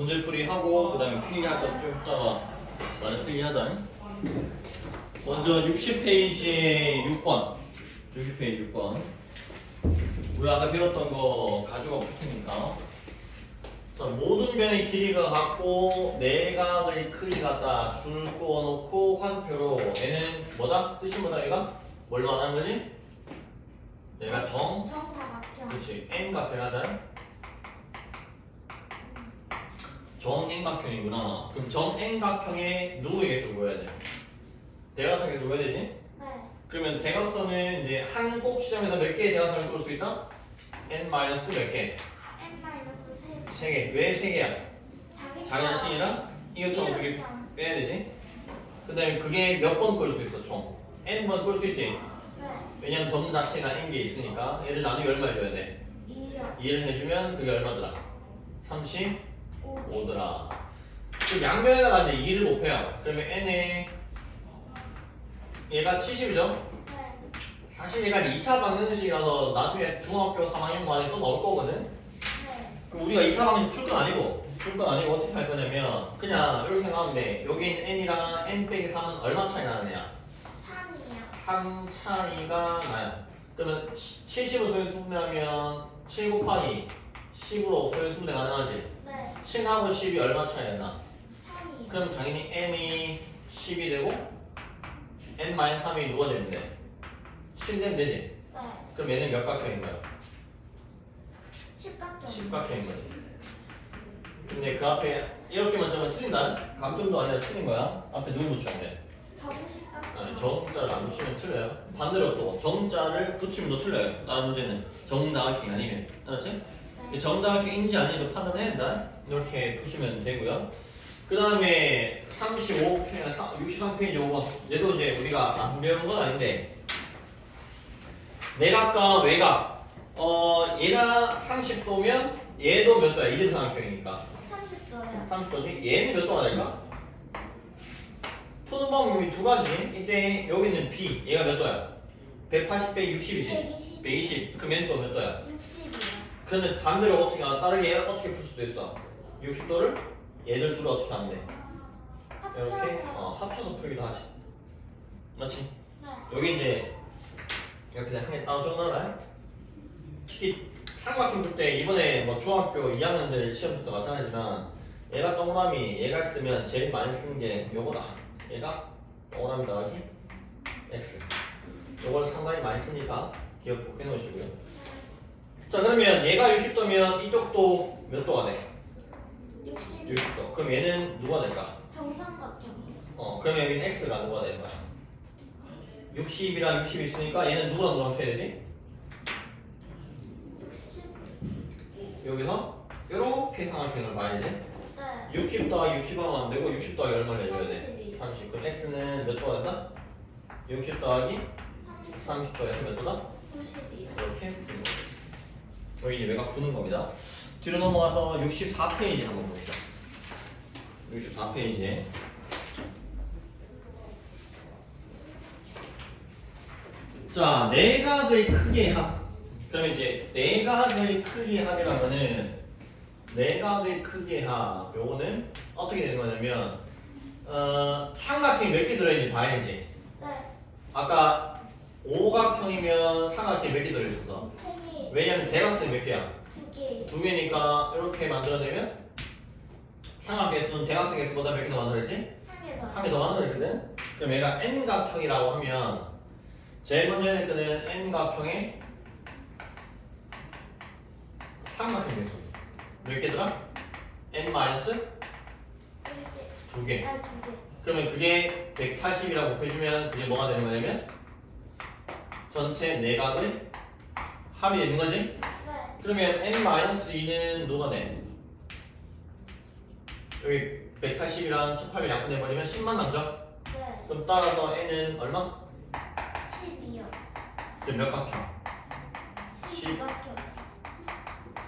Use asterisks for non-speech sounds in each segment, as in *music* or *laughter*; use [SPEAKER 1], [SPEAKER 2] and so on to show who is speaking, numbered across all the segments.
[SPEAKER 1] 문제풀이 하고 그 다음에 필기할 거좀 이따가 많이 필기하자. 먼저 60페이지에 6번. 60페이지 6번. 우리 아까 배웠던 거 가지고 풀 테니까. 자, 모든 변의 길이가 같고 내각의 크기가 같다. 줄 그어놓고 화살표로 얘는 뭐다? 뜻이 뭐다 얘가? 뭘 말하는 거지? 내가 정
[SPEAKER 2] 정다각형.
[SPEAKER 1] 그렇지 N각형 하자 정N각형이구나 그럼 정N각형에 누구에게서 보여야 돼? 대각선에서 보여야 되지?
[SPEAKER 2] 네.
[SPEAKER 1] 그러면 대각선은 이제 한 꼭 시점에서 몇 개의 대각선을 볼수 있다? N 마이너스 몇 개?
[SPEAKER 2] n 마이너스 세.
[SPEAKER 1] 세 개. 왜 세 개야?
[SPEAKER 2] 자기
[SPEAKER 1] C랑 이것처럼 두개 빼야 되지? 그 다음에 그게 몇 번 끌 수 있어 총? N번 끌 수 있지?
[SPEAKER 2] 네.
[SPEAKER 1] 왜냐면 점 자체가 N개 있으니까 얘를 나누기 얼마 해줘야 돼?
[SPEAKER 2] 2요.
[SPEAKER 1] 2를 해주면 그게 얼마더라? 30
[SPEAKER 2] 5.
[SPEAKER 1] 5더라. 그 양변에다가 이제 2를 곱해요. 그러면 n에 얘가 70이죠?
[SPEAKER 2] 네.
[SPEAKER 1] 사실 얘가 2차 방정식이라서 나중에 중학교 3학년 반에 또 나올 거거든?
[SPEAKER 2] 네.
[SPEAKER 1] 그럼 우리가 2차 방정식 풀 건 아니고 풀 건 아니고 어떻게 할 거냐면 그냥 이렇게 생각하면 돼. 여기 있는 n이랑 n 빼기 3은 얼마 차이 나느냐?
[SPEAKER 2] 3이요.
[SPEAKER 1] 3 차이가 나요. 그러면 70을 소유수분하면 7 곱하기 10으로 소유수분해 가능하지?
[SPEAKER 2] 네.
[SPEAKER 1] 7하고 10이 얼마 차이 나?
[SPEAKER 2] 3이요.
[SPEAKER 1] 그럼 당연히 n이 10이 되고 n-3이 누가 되면 돼? 7 되면 되지?
[SPEAKER 2] 네.
[SPEAKER 1] 그럼 얘는 몇 각형인 거야?
[SPEAKER 2] 십각형.
[SPEAKER 1] 10각형인 거지 근데 그 앞에 이렇게만 적으면 틀린다? 감점도 아니라 틀린 거야 앞에 누구 붙여야 돼?
[SPEAKER 2] 정십각형.
[SPEAKER 1] 아니, 정자를 안 붙이면 틀려요 반대로 또 정자를 붙이면 또 틀려요 다른 문제는 정다각형이 아니면 알았지?
[SPEAKER 2] 네.
[SPEAKER 1] 정다각형인지 아닌지 판단해야 된다 이렇게 푸시면 되고요 그 다음에 35페이지, 63페이지 5번 얘도 이제 우리가 안 배우는 건 아닌데 내각과 외각 어 얘가 30도면 얘도 몇 도야? 이등 삼각형이니까
[SPEAKER 2] 30도요.
[SPEAKER 1] 30도지? 얘는 몇 도가 될까? 푸는 방법이 두 가지 이때 여기는 B 얘가 몇 도야? 180 빼기 60이지
[SPEAKER 2] 120.
[SPEAKER 1] 120 그럼 얘는 또몇 도야?
[SPEAKER 2] 60이요.
[SPEAKER 1] 그런데 반대로 어떻게 하나 다르게 어떻게 풀 수도 있어? 60도를? 얘들 둘을 어떻게 하면 돼? 이렇게. 어, 합쳐서 풀기도 하지. 맞지?
[SPEAKER 2] 네.
[SPEAKER 1] 여기 이제 옆에 한개 따로 적어놔라 특히 삼각형 풀때 이번에 뭐 중학교 2학년들 시험 칠때 마찬가지지만 얘가 동그라미 얘가 쓰면 제일 많이 쓰는 게 요거다. 얘가 동그라미 더하기? X. 요걸 상당히 많이 쓰니까 기억 꼭 해놓으시고요 자 그러면 얘가 60도면 이쪽도 몇 도가 돼?
[SPEAKER 2] 60.
[SPEAKER 1] 60도 그럼 얘는 누가 될까?
[SPEAKER 2] 정삼각형이요.
[SPEAKER 1] 어 그러면 여기는 x가 누가 되는 거야? 60이랑 60이 있으니까 얘는 누구랑 누구랑 합쳐야 되지?
[SPEAKER 2] 60.
[SPEAKER 1] 여기서 이렇게 삼각형을 봐야지
[SPEAKER 2] 네.
[SPEAKER 1] 60 더하기 60 하면 안 되고 60 더하기 얼마 해줘야 돼?
[SPEAKER 2] 32.
[SPEAKER 1] 30 그럼 x는 몇 도가 된다? 60 더하기
[SPEAKER 2] 30.
[SPEAKER 1] 30 더해서 몇 도다?
[SPEAKER 2] 90이요.
[SPEAKER 1] 이렇게 이제 외곽 푸는 겁니다 뒤로 넘어가서 64페이지 한번 보시죠 64페이지에 자, 내각의 크기의 합. 그러면 이제 내각의 크기의 합이라면은 내각의 크기의 합. 요거는 어떻게 되는 거냐면 어, 삼각형이 몇 개 들어있는지 봐야지.
[SPEAKER 2] 네.
[SPEAKER 1] 아까 오각형이면 삼각형이 몇 개 들어있었어. 왜냐면 대각선이 몇 개야?
[SPEAKER 2] 두 개.
[SPEAKER 1] 두 개니까 이렇게 만들어내면 삼각의 수는 대각선의 수보다 몇 개 더 만들어야지?
[SPEAKER 2] 한개 더.
[SPEAKER 1] 한개더 만들어있거든? 그럼 얘가 n각형이라고 하면 제일 먼저 해야 될 거는 n각형의 삼각형 개수 몇 개더라? n 마이너스
[SPEAKER 2] 일개.
[SPEAKER 1] 두 개.
[SPEAKER 2] 아, 두 개.
[SPEAKER 1] 그러면 그게 180이라고 곱해주면 그게 뭐가 되는 거냐면 전체 내각의 합이 되는 거지?
[SPEAKER 2] 네.
[SPEAKER 1] 그러면 n 마이너스 2는 누가 돼? 여기 180이랑 1800 약분해버리면 10만 남죠?
[SPEAKER 2] 네.
[SPEAKER 1] 그럼 따라서 n은 얼마?
[SPEAKER 2] 12요.
[SPEAKER 1] 그럼 몇 각형?
[SPEAKER 2] 12각형.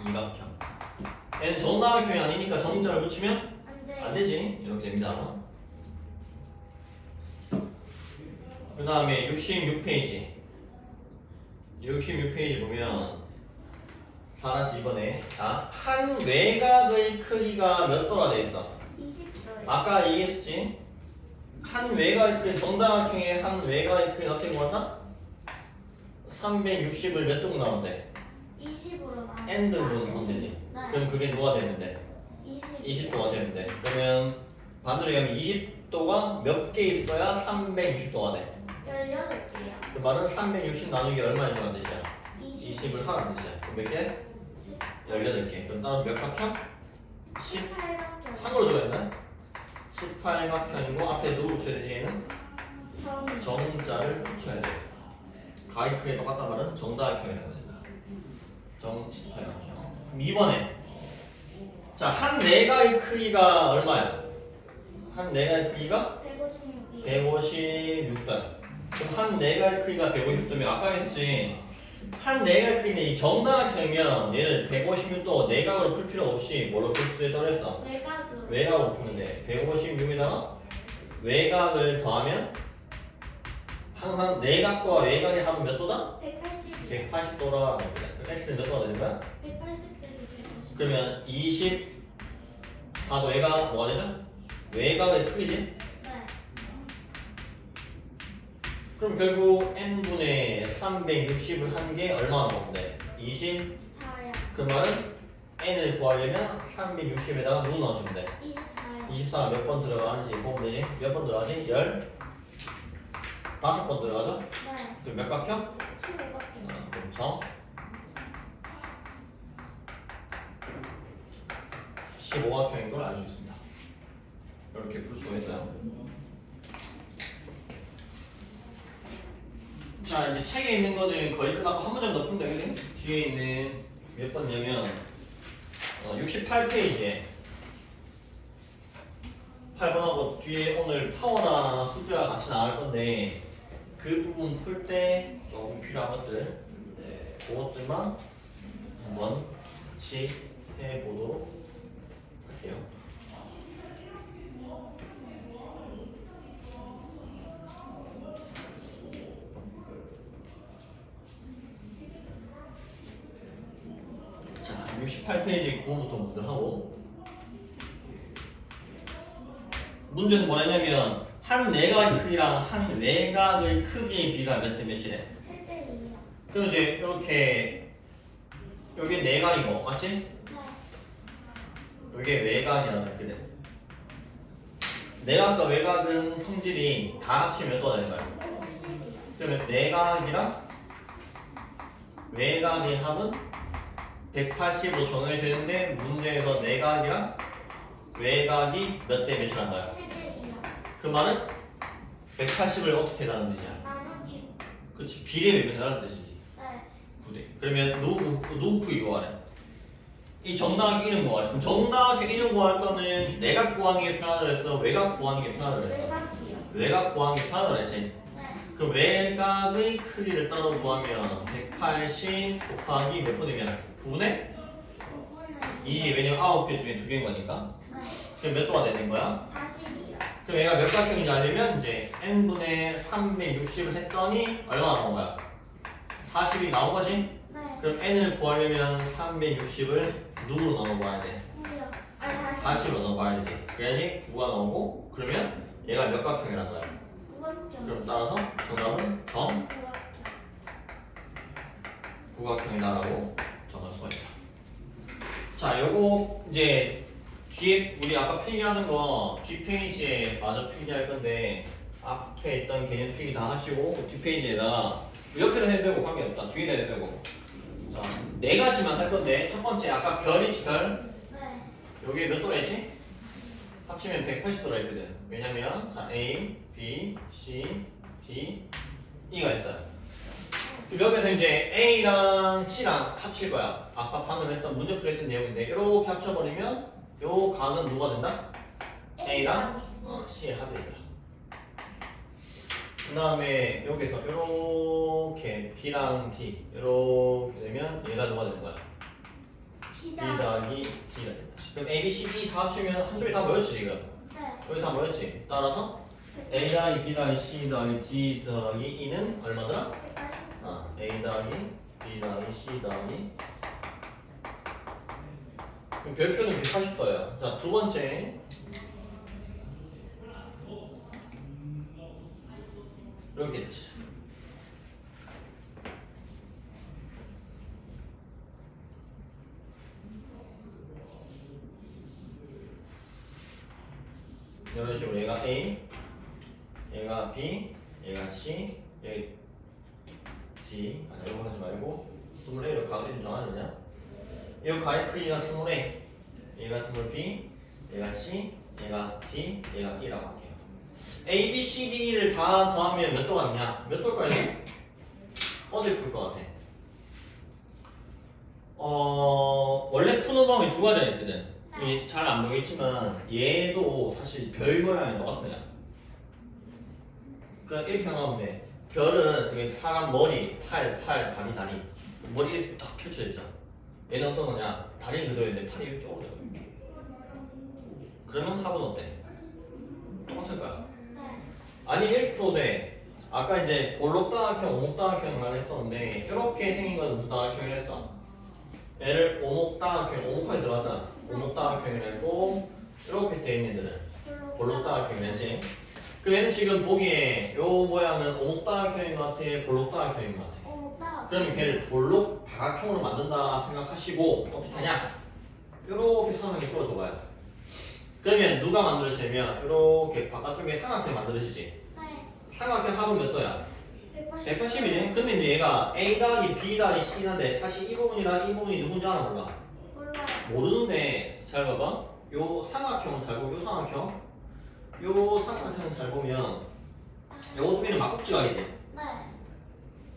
[SPEAKER 1] 2각형. n은 정다각형이 아니니까 정자를 붙이면
[SPEAKER 2] 안 돼.
[SPEAKER 1] 안 되지. 이렇게 됩니다. 그 다음에 66페이지. 66페이지 보면 다시 이번에 자, 한 외곽의 크기가 몇 도라 돼 있어?
[SPEAKER 2] 20도요.
[SPEAKER 1] 아까 얘기했지? 한 외곽의 크기 정다각형의 한 외곽의 크기 어떻게 구한다? 360을 몇등 나오는데?
[SPEAKER 2] 20으로 나눠.
[SPEAKER 1] n 등분 하면 되지.
[SPEAKER 2] 네.
[SPEAKER 1] 그럼 그게 뭐가 되는데?
[SPEAKER 2] 20.
[SPEAKER 1] 20도가 되는데. 그러면 반대로 얘기하면 20도가 몇 개 있어야 360도가 돼?
[SPEAKER 2] 18개요.
[SPEAKER 1] 그 말은 360 나누기 얼마인 뜻이야?
[SPEAKER 2] 20.
[SPEAKER 1] 20을 하라는 뜻이야. 그럼 몇 개? 18개. 그럼 따라서 몇 각형? 10
[SPEAKER 2] 18각형.
[SPEAKER 1] 한글로 적었나? 18각형이고 앞에 누구 붙여야 되지 얘는?
[SPEAKER 2] 정.
[SPEAKER 1] 정자를 붙여야 돼. 가위 크게 똑같단 말은 정다각형이라는 겁니다. 정 18각형. 그럼 2번에 자, 한 내가의 크기가 얼마야? 한 내가의 크기가
[SPEAKER 2] 156이.
[SPEAKER 1] 156도. 그럼 한 내가의 크기가 150도면 아까 했었지. 한 내가의 크기는 이 정다각형이면 얘는 156도 내각으로 풀 필요 없이 뭐로 풀수 있다고 했어?
[SPEAKER 2] 외곽으로.
[SPEAKER 1] 외곽으로 푸는데 156에다가 외곽을 더하면 항상 내각과 외곽의 합은 몇 도다?
[SPEAKER 2] 180.
[SPEAKER 1] 180도라 그 x는 몇 도가 되는 거야?
[SPEAKER 2] 180 빼기 150.
[SPEAKER 1] 그러면 24도가 뭐가 되죠? 외곽의 크기지? 그럼 결국 n분의 360을 한 게 얼마나 나오는데? 20?
[SPEAKER 2] 4요.
[SPEAKER 1] 그 말은 n을 구하려면 360에다가 누구 넣어주면 돼?
[SPEAKER 2] 24요.
[SPEAKER 1] 24가 몇 번 들어가는지 보면 되지? 몇 번 들어가지? 10? 다섯 번 들어가죠?
[SPEAKER 2] 네.
[SPEAKER 1] 그럼 몇 각형?
[SPEAKER 2] 15각형.
[SPEAKER 1] 어, 그럼 정 15각형인 걸 알 수 있습니다. 이렇게 풀 수가 있어요. 자 이제 책에 있는 거는 거의 끝났고 한 문장 더 풀면 되겠네. 뒤에 있는 몇 번냐면 어, 68페이지에 8번하고 뒤에 오늘 파워나 수지와 같이 나올 건데 그 부분 풀 때 조금 필요한 것들 네, 그것들만 한번 같이 해보도록 118페이지 9호부터 문제 하고 문제는 뭐냐면 한 네 내각의 크기랑 한 네 외곽의 크기의 비가 몇 대 몇이래? 그럼 이제 이렇게 여기 내각이고 네 맞지? 여기 외곽이라는 그래. 내각과 외곽은 성질이 다 합치면 또 되는 거야. 그러면 내각이랑 외곽의 합은 180으로 정해지는데 문제에서 내각이랑 외곽이 몇 대 몇이란 거야?
[SPEAKER 2] 7대 2요.
[SPEAKER 1] 그 말은 180을 어떻게 해라는 뜻이야?
[SPEAKER 2] 나누기.
[SPEAKER 1] 그렇지 비례를 해라는 뜻이지.
[SPEAKER 2] 네.
[SPEAKER 1] 9대. 그러면 누구 누구 구이 구하래? 이 정당하게 이름 구하래. 그럼 정당하게 이름 구할 거는 내각 구하는 게 편하다 그랬어. 외곽 구하는 게 편하다 그랬어.
[SPEAKER 2] 외곽이요.
[SPEAKER 1] 외곽 구하는 게 편하다 그랬지.
[SPEAKER 2] 네.
[SPEAKER 1] 그 외곽의 크기를 따로 구하면 180 곱하기 몇 분이면 9네?
[SPEAKER 2] 5분의
[SPEAKER 1] 이 왜냐면 9개 중에 2개인 거니까.
[SPEAKER 2] 네.
[SPEAKER 1] 그럼 몇 도가 되는 거야?
[SPEAKER 2] 40이요.
[SPEAKER 1] 그럼 얘가 몇 각형인지 알려면 이제 n분의 360을 했더니 얼마 나온 거야? 40이 나온 거지?
[SPEAKER 2] 네.
[SPEAKER 1] 그럼 n을 구하려면 360을 누구로 나눠봐야 돼?
[SPEAKER 2] 9요. 아니 40.
[SPEAKER 1] 40으로 나눠봐야 되지. 그래야지 9가 나오고 그러면 얘가 몇 각형이란 거야?
[SPEAKER 2] 9번째.
[SPEAKER 1] 그럼 따라서 정답은 정 구각형이다라고 있다. 자, 요거 이제 뒤에 우리 아까 필기하는 거 뒷페이지에 마저 필기할 건데 앞에 있던 개념 필기 다 하시고 그 뒷페이지에다 옆에도 해도 되고 관계 없다. 뒤에다 해도 되고 자, 네 가지만 할 건데 첫 번째 아까 별이지 별
[SPEAKER 2] 네.
[SPEAKER 1] 여기 몇 도라 했지? 합치면 180도라 했거든. 왜냐면 자 A, B, C, D, E가 있어요. 여기서 이제 A랑 C랑 합칠 거야. 아까 방금 했던 문제 풀했던 내용인데 이렇게 합쳐버리면 요 가는 누가 된다? A랑 어, C의 합이 된다. 그 다음에 여기서 이렇게 B랑 D 이렇게 되면 얘가 누가 되는 거야? B. 더하기 D가 된다. 그럼 A, B, C, D 다 합치면 한쪽에 다 모였지 지금.
[SPEAKER 2] 네.
[SPEAKER 1] 여기 다 모였지. 따라서 A 더하기 B 더하기 C 더하기 D 더하기 E는 얼마더라?
[SPEAKER 2] 180.
[SPEAKER 1] 아, A 더하기 B 더하기 C 더하기 그럼 별표는 180도예요. 자, 두 번째. 이렇게 있지. 이런 식으로 얘가 A, 얘가 B, 얘가 C, 얘가 D. 아, 이런 거 하지 말고 20A로 가격이 좀 정하느냐? 이 가의 크기가 20A, 얘가 20B, 얘가 C, 얘가 D, 얘가 E라고 할게요. A, B, C, D, E를 다 더하면 몇 도가 되냐? 몇 도일까요? 어디 풀것 같아? 어, 원래 푸는 방법이 두 가지가 있거든. 이게 잘안 보이지만 얘도 사실 별 모양이 똑같아요. 그러니까 이렇게 생각하면 돼. 별은 되게 사람 머리, 팔, 팔, 다리, 다리. 머리 이렇게 딱 펼쳐져 있잖아. 얘는 어떤 거냐? 다리는 그대로 있는데 팔이 이렇게. 그러면 합은 어때? 똑같을 거야.
[SPEAKER 2] 네.
[SPEAKER 1] 아니 이렇게 풀어도 돼. 아까 이제 볼록다각형, 오목다각형을 했었는데 이렇게 생긴 건 다각형을 했어? 얘를 오목다각형, 오목하게 들어가잖아. 오목다각형을 했고 이렇게 돼 있는 애들은 볼록다각형을 했지. 그럼 얘는 지금 보기에 요 모양은 오목다각형인 것 같아, 볼록다각형인 것 같아. 그러면 걔를 볼록 다각형으로 만든다 생각하시고 어떻게 하냐? 이렇게 사각형이 풀어줘봐요. 그러면 누가 만들어지면 이렇게 바깥쪽에 삼각형이 만들어지지.
[SPEAKER 2] 네.
[SPEAKER 1] 삼각형 합은 몇 도야?
[SPEAKER 2] 180.
[SPEAKER 1] 180이지. 근데 이제 얘가 A 더하기 B 더하기 C인데 다시 이 부분이랑 이 부분이 누군지 알아 몰라?
[SPEAKER 2] 몰라요.
[SPEAKER 1] 모르는데 잘 봐봐. 요 삼각형 잘 보고 요 삼각형 요 삼각형 잘 보면 요두 개는 막국지각이지.
[SPEAKER 2] 네.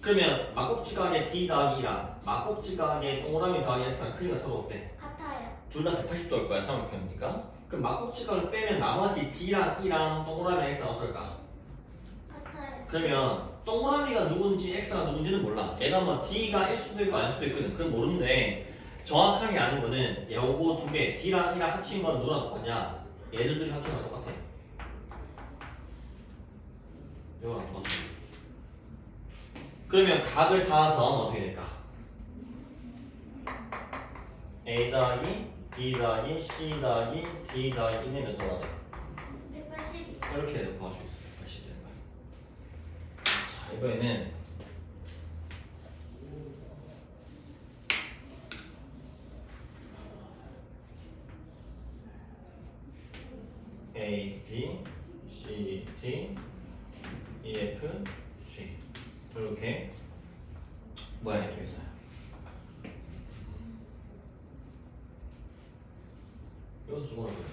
[SPEAKER 1] 그러면 막국지각의 D 더하기 2랑 막국지각의 동그라미 더하기 X랑 크기가 서로 어때?
[SPEAKER 2] 같아요.
[SPEAKER 1] 둘 다 180도일 거야 삼각형이니까. 그럼 막국지각을 빼면 나머지 D랑 E랑 동그라미 X가 어떨까?
[SPEAKER 2] 같아요.
[SPEAKER 1] 그러면 동그라미가 누군지 X가 누군지는 몰라. 얘가 뭐 D가 일 수도 있고 아닐 수도 있거든. 그건 모르는데 정확하게 아는 거는 요거 두 개, D랑 E랑 합친 건 누구랑 똑같냐? 얘들 둘이 합친 건 똑같아. 요거랑 똑같아. 그러면 각을 다 더하면 어떻게 될까? A 더하기 B 더하기 C 더하기 D 더하기 1은 몇 도가 돼?
[SPEAKER 2] 180.
[SPEAKER 1] 이렇게 구할 수 있어요. 80 되는 거야. 자, 이번에는 A, B, C, D, F, G 이렇게 모양이 되겠어요. 이것도 조금 어려워요.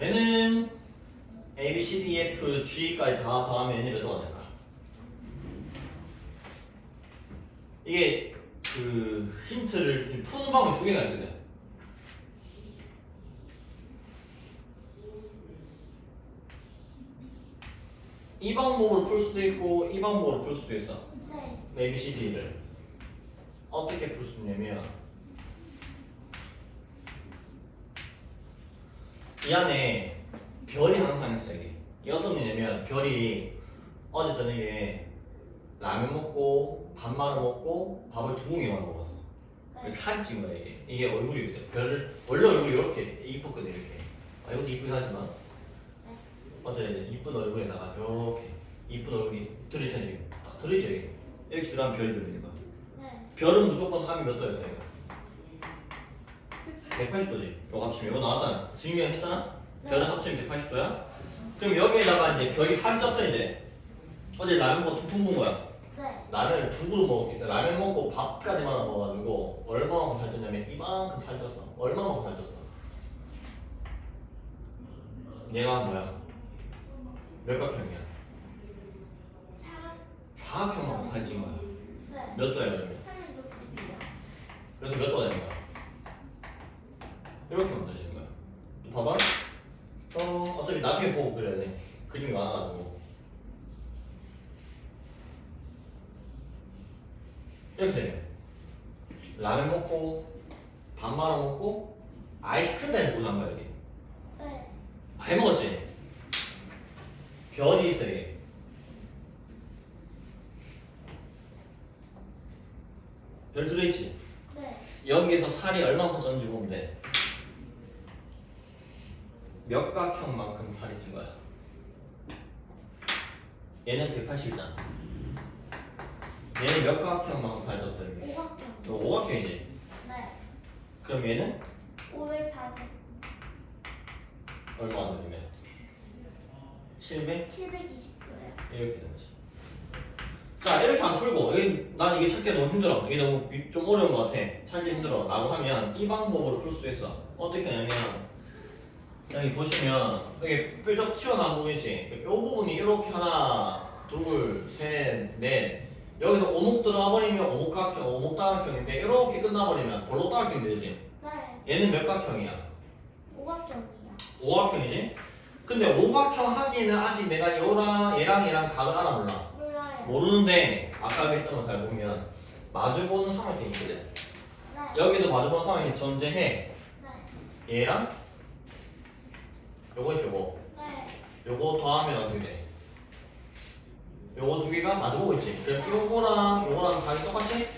[SPEAKER 1] 얘는 A, B, C, D, E, F, G까지 다 더하면 얘는 몇 도가 될까? 이게 그 힌트를 푸는 방법이 두 개가 있거든. 이 방법으로 풀 수도 있고 이 방법으로 풀 수도 있어.
[SPEAKER 2] 네.
[SPEAKER 1] A, B, C, D를 어떻게 풀 수 있냐면 이 안에 별이 항상 있어 이게 이게 어떤 일이냐면 별이 어제 저녁에 라면 먹고 밥 말아 먹고 밥을 두 공기만 먹었어
[SPEAKER 2] 네.
[SPEAKER 1] 사진 찍은 거야 이게 이게 얼굴이거든 별을 원래 얼굴이 이렇게 이뻤거든 이렇게 아 이것도 이쁘긴 하지만 어제 이쁜 얼굴에다가 이렇게 이쁜 얼굴이 들어있잖아 지금 딱 들어있죠 이게. 이렇게 들어가면 별이 들어있는 거야.
[SPEAKER 2] 네.
[SPEAKER 1] 별은 무조건 합이 몇 도였어 얘가? 180도지. 이거 합치면 이거 나왔잖아. 증명 했잖아? 별은 합치면 180도야? 그럼 여기에다가 이제 별이 살이 쪘어 이제. 어제 라면 먹고 퉁퉁 본 거야?
[SPEAKER 2] 네.
[SPEAKER 1] 라면을 두 그릇 먹었기 때문에 라면 먹고 밥까지 말아 먹어가지고 얼마만큼 살쪘냐면 이만큼 살쪘어. 얼마만큼 살쪘어? 얘가 뭐야 몇각형이야
[SPEAKER 2] 사각.
[SPEAKER 1] 사각형만큼 살찐 거야
[SPEAKER 2] 네.
[SPEAKER 1] 몇 도야 그러면
[SPEAKER 2] 360이요.
[SPEAKER 1] 그래서 몇 도가 되는 거야 이렇게 만들어지는 거야 또 봐봐 어, 어차피 나중에 보고 그려야 돼 그림이 많아가지고 이렇게 되네 라면 먹고 밥 말아 먹고 아이스크림 다니 고 난 거야 여기
[SPEAKER 2] 네.
[SPEAKER 1] 많이 먹었지? 별이 있어 이게 별 들어있지?
[SPEAKER 2] 네.
[SPEAKER 1] 여기에서 살이 얼마만큼 쪘는지 보면 돼. 몇 각형만큼 살이 찐 거야. 얘는 180이잖아. 얘는 몇 각형만큼 살이 쪘어 여기.
[SPEAKER 2] 오각형.
[SPEAKER 1] 이거 오각형이지.
[SPEAKER 2] 네.
[SPEAKER 1] 그럼 얘는
[SPEAKER 2] 540.
[SPEAKER 1] 얼마 안 되면 700
[SPEAKER 2] 720도예요.
[SPEAKER 1] 이렇게 되는 거지. 자 이렇게 안 풀고 난 이게 찾기 너무 힘들어. 이게 너무 비- 좀 어려운 것 같아. 찾기 힘들어. 라고 하면 이 방법으로 풀 수 있어. 어떻게 하냐면 여기 보시면 여기 뾰족 튀어나온 부분이지. 이 부분이 이렇게 하나, 둘, 셋, 넷. 여기서 오목 들어가 버리면 오목각형, 오목다각형인데 이렇게 끝나버리면 볼록다각형이 되지.
[SPEAKER 2] 네.
[SPEAKER 1] 얘는 몇 각형이야?
[SPEAKER 2] 오각형이요.
[SPEAKER 1] 오각형이지? 근데 오각형 하기에는 아직 내가 얘랑 얘랑 얘랑 각을 알아 몰라.
[SPEAKER 2] 몰라요.
[SPEAKER 1] 모르는데 아까 했던 거 잘 보면 마주보는 삼각형이 있거든.
[SPEAKER 2] 네.
[SPEAKER 1] 여기도 마주보는 삼각형이 존재해.
[SPEAKER 2] 네.
[SPEAKER 1] 얘랑 요거 있죠, 요거.
[SPEAKER 2] 네.
[SPEAKER 1] 요거 더하면 어떻게 돼? 요거 두 개가 마주보고 있지. 그럼 요거랑 요거랑 각이 똑같지?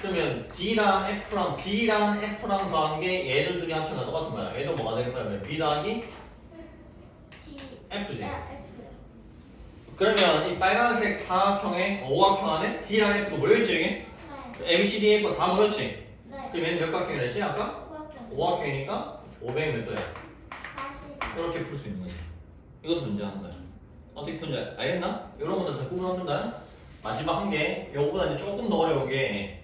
[SPEAKER 1] 그러면 D랑 F랑 B랑 F랑 더한 게 얘들 둘이 합쳐서 똑같은 거야. 얘도 뭐가 되는 거야? 그러면 B 더하기. F지.
[SPEAKER 2] 네, F요.
[SPEAKER 1] 그러면 이 빨간색 사각형의 오각형 안에 D랑 F도 모여있지 여기?
[SPEAKER 2] 네.
[SPEAKER 1] A, B, C, D, F 다 모였지?
[SPEAKER 2] 네.
[SPEAKER 1] 그럼 얘는 몇 각형이라 했지 아까?
[SPEAKER 2] 오각형.
[SPEAKER 1] 오각형이니까 500 몇 도야?
[SPEAKER 2] 40.
[SPEAKER 1] 이렇게 풀 수 있는 거지 이것도 문제하는 거야 어떻게 푸는지 알- 알겠나? 이런 것도 잘 구분합니다 마지막 한 개 요거보다 이제 조금 더 어려운 게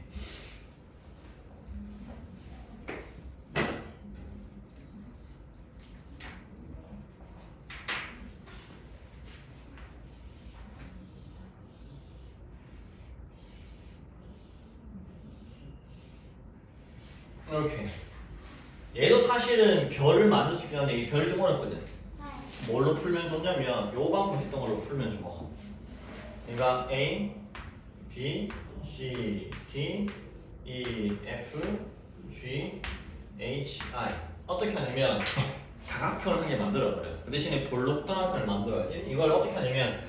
[SPEAKER 1] 이렇게. 얘도 사실은 별을 만들 수 있긴 한데 이게 별이 좀 어렵거든.
[SPEAKER 2] 네.
[SPEAKER 1] 뭘로 풀면 좋냐면 요 방법 했던 걸로 풀면 좋아. 그러니까 A, B, C, D, E, F, G, H, I. 어떻게 하냐면 *laughs* 다각형을 한 개 만들어버려요 그 대신에 볼록 다각형을 만들어야지. 이걸 어떻게 하냐면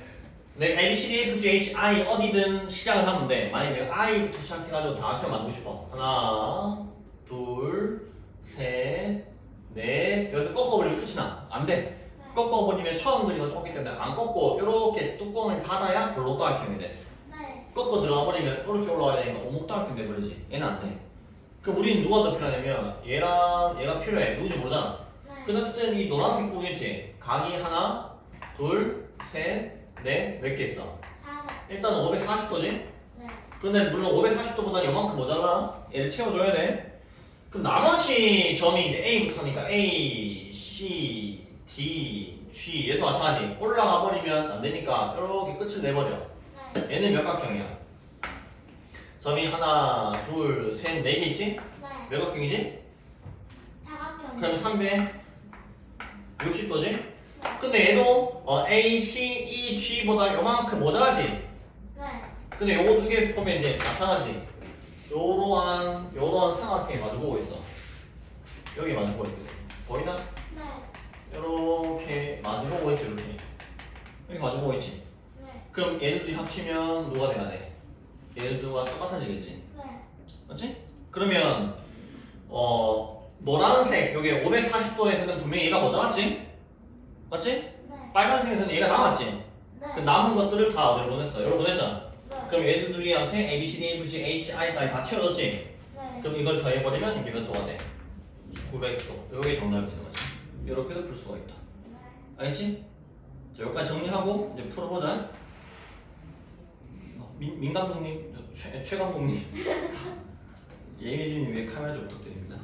[SPEAKER 1] 내가 A, C, D, F, G, H, I 어디든 시작을 하면 돼. 만약에 내가 I부터 시작해가지고 다각형 만들고 싶어. 하나, 둘, 셋, 넷 여기서 꺾어버리면 끝이 나 안 돼 꺾어버리면 처음 그림은 똑같기 때문에 안 꺾고 이렇게 뚜껑을 닫아야 볼록다각형이 돼.
[SPEAKER 2] 네.
[SPEAKER 1] 꺾어 들어가 버리면 이렇게 올라와야 되니까 오목다각형 돼버리지. 얘는 안 돼. 그럼 우리는 누가 더 필요하냐면 얘랑 얘가 필요해. 누군지 모르잖아.
[SPEAKER 2] 네.
[SPEAKER 1] 근데 어쨌든 이 노란색 부분이지. 각이 하나, 둘, 셋, 넷, 몇 개 있어?
[SPEAKER 2] 다섯.
[SPEAKER 1] 일단 540도지?
[SPEAKER 2] 네.
[SPEAKER 1] 근데 물론 540도보다 요만큼 모자라. 얘를 채워줘야 돼. 그럼 나머지 점이 이제 A부터니까 A, C, D, G 얘도 마찬가지. 올라가 버리면 안 되니까 이렇게 끝을 내버려.
[SPEAKER 2] 네.
[SPEAKER 1] 얘는 몇 각형이야? 점이 하나, 둘, 셋, 네 개 있지?
[SPEAKER 2] 네.
[SPEAKER 1] 몇 각형이지?
[SPEAKER 2] 다각형.
[SPEAKER 1] 그럼 360도지?
[SPEAKER 2] 네.
[SPEAKER 1] 근데 얘도 어, A, C, E, G보다 요만큼 모자라지?
[SPEAKER 2] 네.
[SPEAKER 1] 근데 요거 두 개 보면 이제 마찬가지. 요러한 요러한 삼각형이 마주 보고 있어. 여기 마주 보고 있거든. 보이나?
[SPEAKER 2] 네.
[SPEAKER 1] 요렇게 마주 보고 있지 이렇게. 여기 마주 보고 있지.
[SPEAKER 2] 네.
[SPEAKER 1] 그럼 얘들이 합치면 누가 돼야 돼? 얘들과 똑같아지겠지.
[SPEAKER 2] 네.
[SPEAKER 1] 맞지? 그러면 어 노란색 여기 540도에서는 분명히 얘가 모자랐지? 맞지?
[SPEAKER 2] 네.
[SPEAKER 1] 빨간색에서는 얘가 남았지?
[SPEAKER 2] 네.
[SPEAKER 1] 그 남은 것들을 다 어디로 보냈어? 여기로 보냈잖아.
[SPEAKER 2] 네.
[SPEAKER 1] 그럼 얘들 둘이한테 A, B, C, D, F, G, H, I까지 다 채워졌지?
[SPEAKER 2] 네.
[SPEAKER 1] 그럼 이걸 더해버리면 이게 몇 도가 돼? 900도. 이게 정답이 되는 거지. 이렇게도 풀 수가 있다. 알겠지? 자, 여기까지 정리하고 이제 풀어보자. 어, 민, 민 감독님, 최, 최 감독님, *laughs* 예민이님 왜 카메라 좀 부탁드립니다.